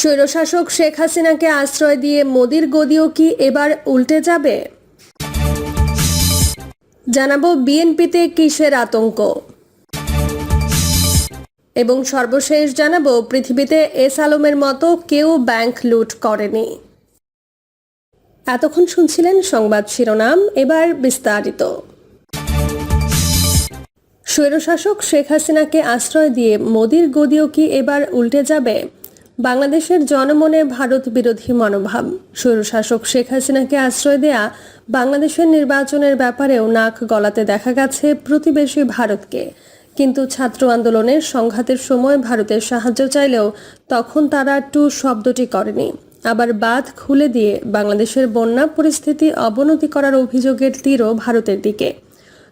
স্বৈরশাসক শেখ হাসিনাকে আশ্রয় দিয়ে মোদির গদিও কি এবার উল্টে যাবে? জানাব বিএনপিতে কিসের আতঙ্ক? এবং সর্বশেষ জানাব, পৃথিবীতে এস আলমের মতো কেউ ব্যাংক লুট করেনি। এতক্ষণ শুনছিলেন সংবাদ শিরোনাম, এবার বিস্তারিত। স্বৈরশাসক শেখ হাসিনাকে আশ্রয় দিয়ে মোদির গদিও কি এবার উল্টে যাবে? বাংলাদেশের জনমনে ভারত বিরোধী মনোভাব। স্বৈরশাসক শেখ হাসিনাকে আশ্রয় দেয়া বাংলাদেশের নির্বাচনের ব্যাপারেও নাক গলাতে দেখা গেছে প্রতিবেশী ভারতকে। কিন্তু ছাত্র আন্দোলনের সংঘাতের সময় ভারতের সাহায্য চাইলেও তখন তারা টু শব্দটি করেনি। আবার বাঁধ খুলে দিয়ে বাংলাদেশের বন্যা পরিস্থিতি অবনতি করার অভিযোগের তীরও ভারতের দিকে।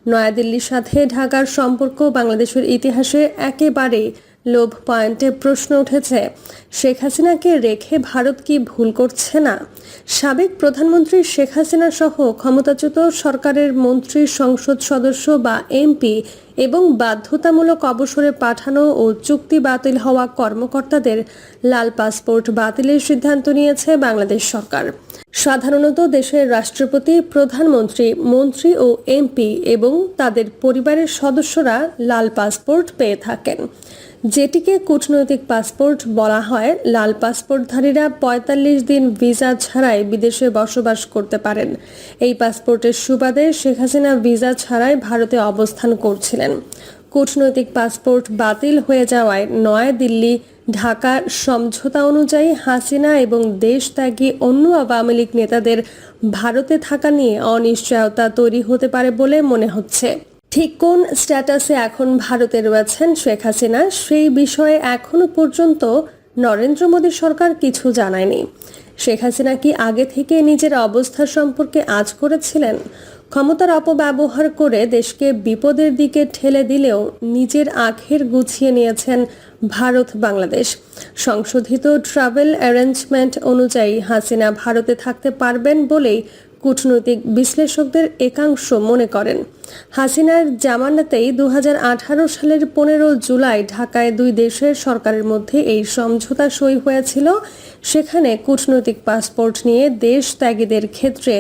নয়াদিল্লির সাথে ঢাকার সম্পর্ক বাংলাদেশের ইতিহাসে একেবারেই লোভ পয়েন্টে প্রশ্ন উঠেছে, শেখ হাসিনাকে রেখে ভারত কি ভুল করছে না? সাবেক প্রধানমন্ত্রী শেখ হাসিনা সহ ক্ষমতাচ্যুত সরকারের মন্ত্রী, সংসদ সদস্য বা এমপি এবং বাধ্যতামূলক অবসরে পাঠানো ও চুক্তি বাতিল হওয়া কর্মকর্তাদের লাল পাসপোর্ট বাতিলের সিদ্ধান্ত নিয়েছে বাংলাদেশ সরকার। সাধারণত দেশের রাষ্ট্রপতি, প্রধানমন্ত্রী, মন্ত্রী ও এমপি এবং তাদের পরিবারের সদস্যরা লাল পাসপোর্ট পেয়ে থাকেন। যেটিকে কূটনৈতিক পাসপোর্ট বলা হয়, লাল পাসপোর্টধারীরা পঁয়তাল্লিশ দিন ভিসা ছাড়াই বিদেশে বসবাস করতে পারেন। এই পাসপোর্টের সুবাদে শেখ হাসিনা ভিসা ছাড়াই ভারতে অবস্থান করছিলেন। কূটনৈতিক পাসপোর্ট বাতিল হয়ে যাওয়ায় নয়াদিল্লি ঢাকা সমঝোতা অনুযায়ী হাসিনা এবং দেশ ত্যাগী অন্য আওয়ামী লীগ নেতাদের ভারতে থাকা নিয়ে অনিশ্চয়তা তৈরি হতে পারে বলে মনে হচ্ছে। ঠিক কোন স্ট্যাটাসে এখন ভারতে রয়েছেন শেখ হাসিনা? সেই বিষয়ে এখনও পর্যন্ত নরেন্দ্র মোদী সরকার কিছু জানায়নি। শেখ হাসিনা কি আগে থেকে নিজের অবস্থা সম্পর্কে আজ করেছিলেন? ক্ষমতার অপব্যবহার করে দেশকে বিপদের দিকে ঠেলে দিলেও নিজের আখের গুছিয়ে নিয়েছেন ভারত বাংলাদেশ। সংশোধিত ট্রাভেল অ্যারেঞ্জমেন্ট অনুযায়ী হাসিনা ভারতে থাকতে পারবেন বলেই কূটনৈতিক বিশ্লেষকদের একাংশ মনে করেন। হাসিনার জামানাতেই দু হাজার আঠারো সালের পনেরো জুলাই ঢাকায় দুই দেশের সরকারের মধ্যে এই সমঝোতা সই হয়েছিল। সেখানে কূটনৈতিক পাসপোর্ট নিয়ে দেশ ত্যাগীদের ক্ষেত্রে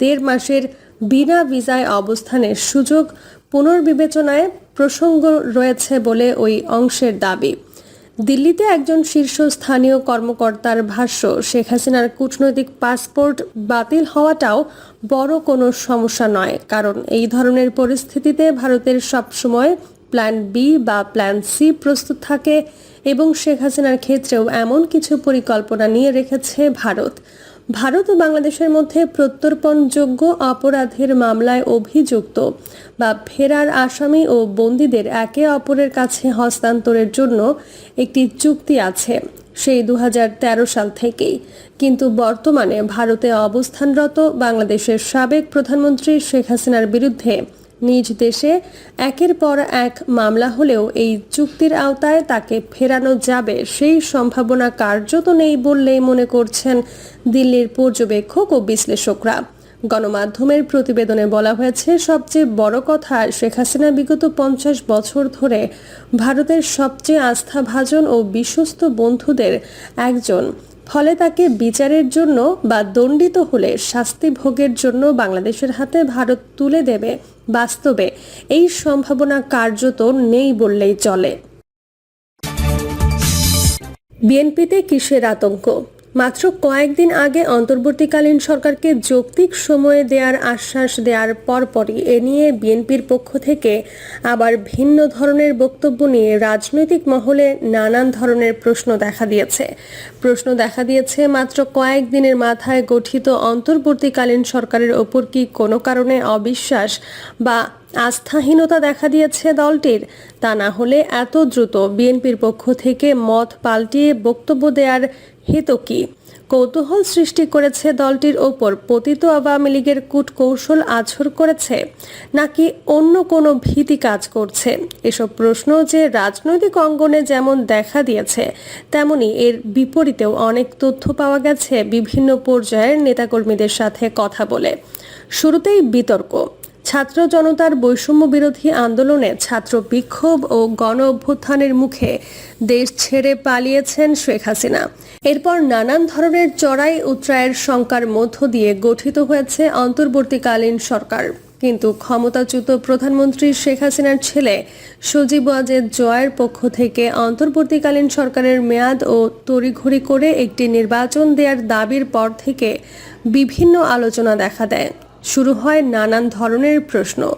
দেড় মাসের বিনা ভিসায় অবস্থানের সুযোগ পুনর্বিবেচনায় প্রসঙ্গ রয়েছে বলে ওই অংশের দাবি। দিল্লিতে একজন শীর্ষস্থানীয় কর্মকর্তার ভাষ্য, শেখ হাসিনার কূটনৈতিক পাসপোর্ট বাতিল হওয়াটাও বড় কোনো সমস্যা নয়, কারণ এই ধরনের পরিস্থিতিতে ভারতের সবসময় প্ল্যান বি বা প্ল্যান সি প্রস্তুত থাকে এবং শেখ হাসিনার ক্ষেত্রেও এমন কিছু পরিকল্পনা নিয়ে রেখেছে ভারত। ভারত ও বাংলাদেশের মধ্যে প্রত্যর্পণযোগ্য অপরাধের মামলায় অভিযুক্ত বা ফেরার আসামি ও বন্দীদের একে অপরের কাছে হস্তান্তরের জন্য একটি চুক্তি আছে, সেই দু হাজার তেরো সাল থেকেই। কিন্তু বর্তমানে ভারতে অবস্থানরত বাংলাদেশের সাবেক প্রধানমন্ত্রী শেখ হাসিনার বিরুদ্ধে নিজ দেশে একের পর এক মামলা হলেও এই চুক্তির আওতায় তাকে ফেরানো যাবে। সেই সম্ভাবনা কার্যত নেই বললেই মনে করছেন দিল্লির পর্যবেক্ষক ও বিশ্লেষকরা। গণমাধ্যমের প্রতিবেদনে বলা হয়েছে, সবচেয়ে বড় কথা, শেখ হাসিনা বিগত পঞ্চাশ বছর ধরে ভারতের সবচেয়ে আস্থাভাজন ও বিশ্বস্ত বন্ধুদের একজন। ফলে তাকে বিচারের জন্য বা দণ্ডিত হলে শাস্তি ভোগের জন্য বাংলাদেশের হাতে ভারত তুলে দেবে বাস্তবে। এই সম্ভাবনা কার্যত নেই বললেই চলে। বিএনপিতে কিসের আতঙ্ক? মাত্র কয়েকদিন আগে অন্তর্বর্তীকালীন সরকারকে যৌক্তিক সময়ে দেওয়ার আশ্বাস দেওয়ার পরপরই এ নিয়ে বিএনপির পক্ষ থেকে আবার ভিন্ন ধরনের বক্তব্য নিয়ে রাজনৈতিক মহলে নানান ধরনের প্রশ্ন দেখা দিয়েছে। প্রশ্ন দেখা দিয়েছে, মাত্র কয়েকদিনের মাথায় গঠিত অন্তর্বর্তীকালীন সরকারের ওপর কি কোনো কারণে অবিশ্বাস বা আস্থাহীনতা দেখা দিয়েছে দলটির? তা না হলে এত দ্রুত বিএনপির পক্ষ থেকে মত পাল্টিয়ে বক্তব্য দেওয়ার হেতু কি কৌতূহল সৃষ্টি করেছে দলটির ওপর, পতিত আওয়ামী লীগের কূটকৌশল আছর করেছে, নাকি অন্য কোনো ভীতি কাজ করছে? এসব প্রশ্ন যে রাজনৈতিক অঙ্গনে যেমন দেখা দিয়েছে, তেমনি এর বিপরীতেও অনেক তথ্য পাওয়া গেছে বিভিন্ন পর্যায়ের নেতাকর্মীদের সাথে কথা বলে। শুরুতেই বিতর্ক ছাত্র জনতার বৈষম্য বিরোধী আন্দোলনে ছাত্র বিক্ষোভ ও গণ অভ্যুত্থানের মুখে দেশ ছেড়ে পালিয়েছেন শেখ হাসিনা। এরপর নানান ধরনের চড়াই উত্রায়ের শঙ্কার মধ্য দিয়ে গঠিত হয়েছে অন্তর্বর্তীকালীন সরকার। কিন্তু ক্ষমতাচ্যুত প্রধানমন্ত্রী শেখ হাসিনার ছেলে সজীব ওয়াজেদ জয়ের পক্ষ থেকে অন্তর্বর্তীকালীন সরকারের মেয়াদ ও তড়িঘড়ি করে একটি নির্বাচন দেওয়ার দাবির পর থেকে বিভিন্ন আলোচনা দেখা দেয়। শুরু হয় নানান ধরনের প্রশ্ন।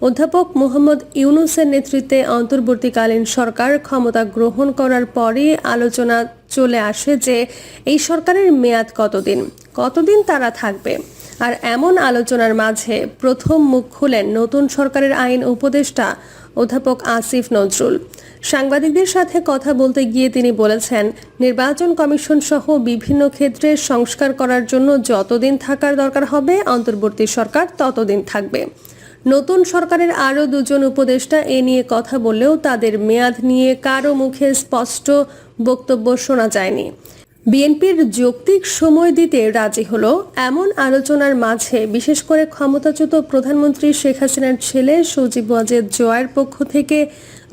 অধ্যাপক মোহাম্মদ ইউনুসের নেতৃত্বে অন্তর্বর্তীকালীন সরকার ক্ষমতা গ্রহণ করার পরই আলোচনা চলে আসে যে, এই সরকারের মেয়াদ কতদিন? কতদিন তারা থাকবে? আর এমন আলোচনার মাঝে প্রথম মুখ খুলেন নতুন সরকারের আইন উপদেষ্টা অধ্যাপক আসিফ নজরুল। সাংবাদিকদের সাথে কথা বলতে গিয়ে তিনি বলেছেন, নির্বাচন কমিশন সহ বিভিন্ন ক্ষেত্রে সংস্কার করার জন্য যতদিন থাকার দরকার হবে, অন্তর্বর্তী সরকার ততদিন থাকবে। নতুন সরকারের আরও দুজন উপদেষ্টা এ নিয়ে কথা বললেও তাদের মেয়াদ নিয়ে কারও মুখে স্পষ্ট বক্তব্য শোনা যায়নি। বিএনপির যৌক্তিক সময় দিতে রাজি হলো এমন আলোচনার মাঝে, বিশেষ করে ক্ষমতাচ্যুত প্রধানমন্ত্রী শেখ হাসিনার ছেলে সজীব ওয়াজেদ জয়ের পক্ষ থেকে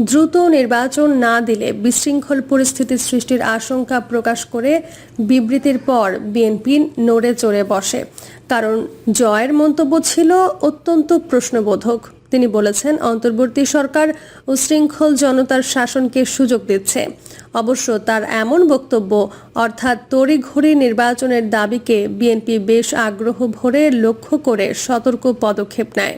দ্রুত নির্বাচন না দিলে বিশৃঙ্খল পরিস্থিতি সৃষ্টির আশঙ্কা প্রকাশ করে বিবৃতির পর বিএনপি নড়ে চড়ে বসে। কারণ জয়ের মন্তব্য ছিল অত্যন্ত প্রশ্নবোধক। তিনি বলেছেন, অন্তর্বর্তী সরকার উশৃঙ্খল জনতার শাসনকে সুযোগ দিচ্ছে। অবশ্য তার এমন বক্তব্য, অর্থাৎ তড়িঘড়ি নির্বাচনের দাবিকে বিএনপি বেশ আগ্রহ ভরে লক্ষ্য করে সতর্ক পদক্ষেপ নেয়।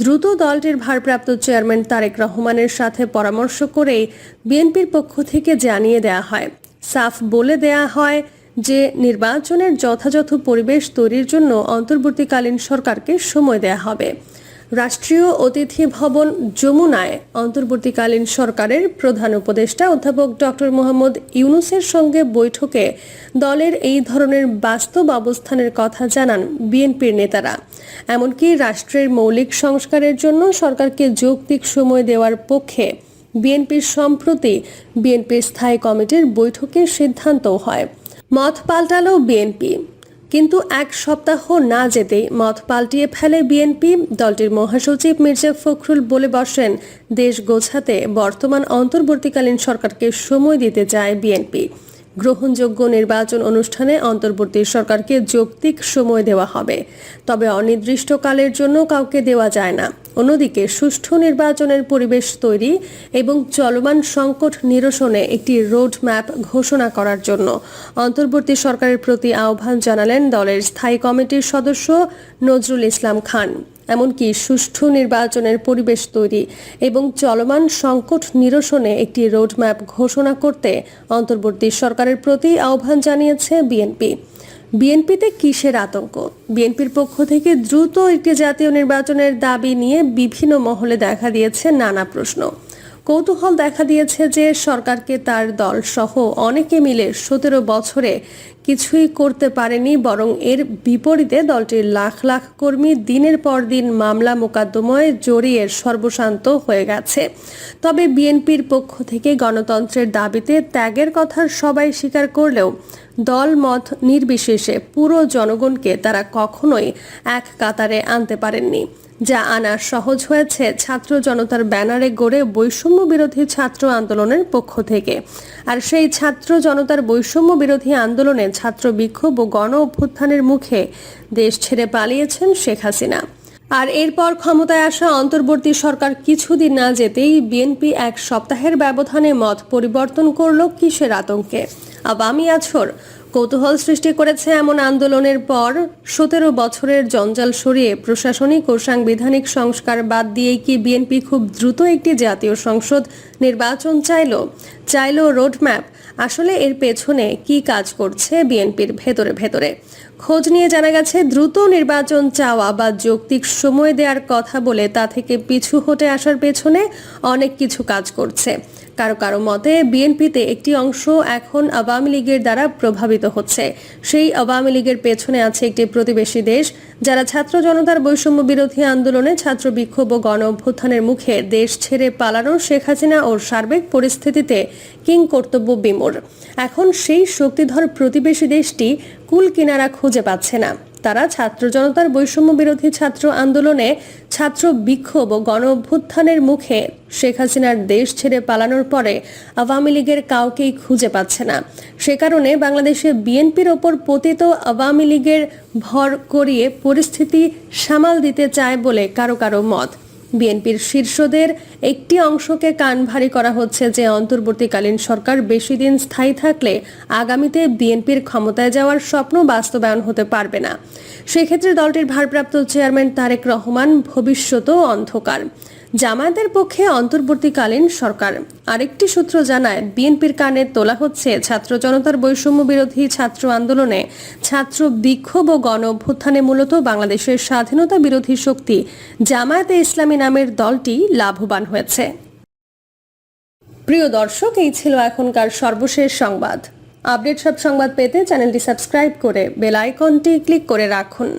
দ্রুত দলটির ভারপ্রাপ্ত চেয়ারম্যান তারেক রহমানের সাথে পরামর্শ করেই বিএনপির পক্ষ থেকে জানিয়ে দেয়া হয়। সাফ বলে দেয়া হয় যে, নির্বাচনের যথাযথ পরিবেশ তৈরির জন্য অন্তর্বর্তীকালীন সরকারকে সময় দেয়া হবে। রাষ্ট্রীয় অতিথি ভবন যমুনায় অন্তর্বর্তীকালীন সরকারের প্রধান উপদেষ্টা অধ্যাপক ডক্টর মোহাম্মদ ইউনুসের সঙ্গে বৈঠকে দলের এই ধরনের বাস্তব অবস্থানের কথা জানান বিএনপির নেতারা। এমনকি রাষ্ট্রের মৌলিক সংস্কারের জন্য সরকারকে যৌক্তিক সময় দেওয়ার পক্ষে বিএনপির সম্প্রতি বিএনপির স্থায়ী কমিটির বৈঠকে সিদ্ধান্তও হয়। মত পাল্টালো বিএনপি। কিন্তু এক সপ্তাহ না যেতেই মত পাল্টিয়ে ফেলে বিএনপি। দলটির মহাসচিব মির্জা ফখরুল বলে বসেন, দেশ গোছাতে বর্তমান অন্তর্বর্তীকালীন সরকারকে সময় দিতে চায় বিএনপি। গ্রহণযোগ্য নির্বাচন অনুষ্ঠানে অন্তর্বর্তী সরকারকে যৌক্তিক সময় দেওয়া হবে। তবে অনির্দিষ্টকালের জন্য কাউকে দেওয়া যায় না। অন্যদিকে সুষ্ঠু নির্বাচনের পরিবেশ তৈরি এবং চলমান সংকট নিরসনে একটি রোড ম্যাপ ঘোষণা করার জন্য অন্তর্বর্তী সরকারের প্রতি আহ্বান জানালেন দলের স্থায়ী কমিটির সদস্য নজরুল ইসলাম খান। এমনকি সুষ্ঠু নির্বাচনের পরিবেশ তৈরি এবং চলমান সংকট নিরসনে একটি রোডম্যাপ ঘোষণা করতে অন্তর্বর্তী সরকারের প্রতি আহ্বান জানিয়েছে বিএনপি। বিএনপিতে কিসের আতঙ্ক? বিএনপির পক্ষ থেকে দ্রুত একটি জাতীয় নির্বাচনের দাবি নিয়ে বিভিন্ন মহলে দেখা দিয়েছে নানা প্রশ্ন। কৌতূহল দেখা দিয়েছে যে সরকারকে তার দল সহ অনেকে মিলে সতেরো বছরে কিছুই করতে পারেনি, বরং এর বিপরীতে দলটির লাখ লাখ কর্মী দিনের পর দিন মামলা মোকদ্দমায় জড়িয়ে সর্বশান্ত হয়ে গেছে। তবে বিএনপির পক্ষ থেকে গণতন্ত্রের দাবিতে ত্যাগের কথা সবাই স্বীকার করলেও দল মত নির্বিশেষে পুরো জনগণকে তারা কখনোই এক কাতারে আনতে পারেননি। যা আনা সহজ হয়েছে ছাত্র জনতার ব্যানারে গড়ে বৈষম্য বিরোধী ছাত্র আন্দোলনের পক্ষ থেকে। আর সেই ছাত্র জনতার বৈষম্য বিরোধী আন্দোলনে ছাত্র বিক্ষোভ ও গণ অভ্যুত্থানের মুখে দেশ ছেড়ে পালিয়েছেন শেখ হাসিনা। আর এরপর ক্ষমতায় আসা অন্তর্বর্তী সরকার কিছুদিন না যেতেই বিএনপি এক সপ্তাহের ব্যবধানে মত পরিবর্তন করল কিসের আতঙ্কে। আবামি আছর কৌতূহল সৃষ্টি করেছে এমন আন্দোলনের পর সতেরো বছরের জঞ্জাল সরিয়ে প্রশাসনিক ও সাংবিধানিক সংস্কার বাদ দিয়ে কি বিএনপি খুব দ্রুত একটি জাতীয় সংসদ নির্বাচন চাইল চাইল রোডম্যাপ আসলে এর পেছনে কি কাজ করছে বিএনপির ভেতরে ভেতরে। খোঁজ নিয়ে জানা গেছে, দ্রুত নির্বাচন চাওয়া বা যৌক্তিক সময় দেওয়ার কথা বলে তা থেকে পিছু হটে আসার পেছনে অনেক কিছু কাজ করছে। কারও কারও মতে, বিএনপিতে একটি অংশ এখন আওয়ামী লীগের দ্বারা প্রভাবিত হচ্ছে। সেই আওয়ামী লীগের পেছনে আছে একটি প্রতিবেশী দেশ, যারা ছাত্র জনতার বৈষম্য বিরোধী আন্দোলনে ছাত্র বিক্ষোভ ও গণ অভ্যুত্থানের মুখে দেশ ছেড়ে পালানো শেখ হাসিনা ও সার্বিক পরিস্থিতিতে কিং কর্তব্য বিমূর। এখন সেই শক্তিধর প্রতিবেশী দেশটি কুল কিনারা খুঁজে পাচ্ছে না। তারা ছাত্র জনতার বৈষম্য বিরোধী ছাত্র আন্দোলনে ছাত্র বিক্ষোভ ও গণ অভ্যুত্থানের মুখে শেখ হাসিনার দেশ ছেড়ে পালানোর পরে আওয়ামী লীগের কাউকেই খুঁজে পাচ্ছে না। সে কারণে বাংলাদেশে বিএনপির ওপর পতিত আওয়ামী লীগের ভর করিয়ে পরিস্থিতি সামাল দিতে চায় বলে কারও কারও মত। বিএনপির শীর্ষদের একটি অংশকে কান ভারী করা হচ্ছে যে অন্তর্বর্তীকালীন সরকার বেশি দিন স্থায়ী থাকলে আগামীতে বিএনপির ক্ষমতায় যাওয়ার স্বপ্ন বাস্তবায়ন হতে পারবে না। সেক্ষেত্রে দলটির ভারপ্রাপ্ত চেয়ারম্যান তারেক রহমান ভবিষ্যতও অন্ধকার। জামায়াতের পক্ষে অন্তর্বর্তীকালীন সরকার। আরেকটি সূত্র জানায়, বিএনপির কানে তোলা হচ্ছে ছাত্র জনতার বৈষম্য বিরোধী ছাত্র আন্দোলনে ছাত্র বিক্ষোভ ও গণ অভ্যুত্থানে মূলত বাংলাদেশের স্বাধীনতা বিরোধী শক্তি জামায়াতে ইসলামী নামের দলটি লাভবান হয়েছে। প্রিয় দর্শক, এই ছিল এখনকার সর্বশেষ সংবাদ। আপডেট সব সংবাদ পেতে চ্যানেলটি সাবস্ক্রাইব করে বেল আইকনটি ক্লিক করে রাখুন।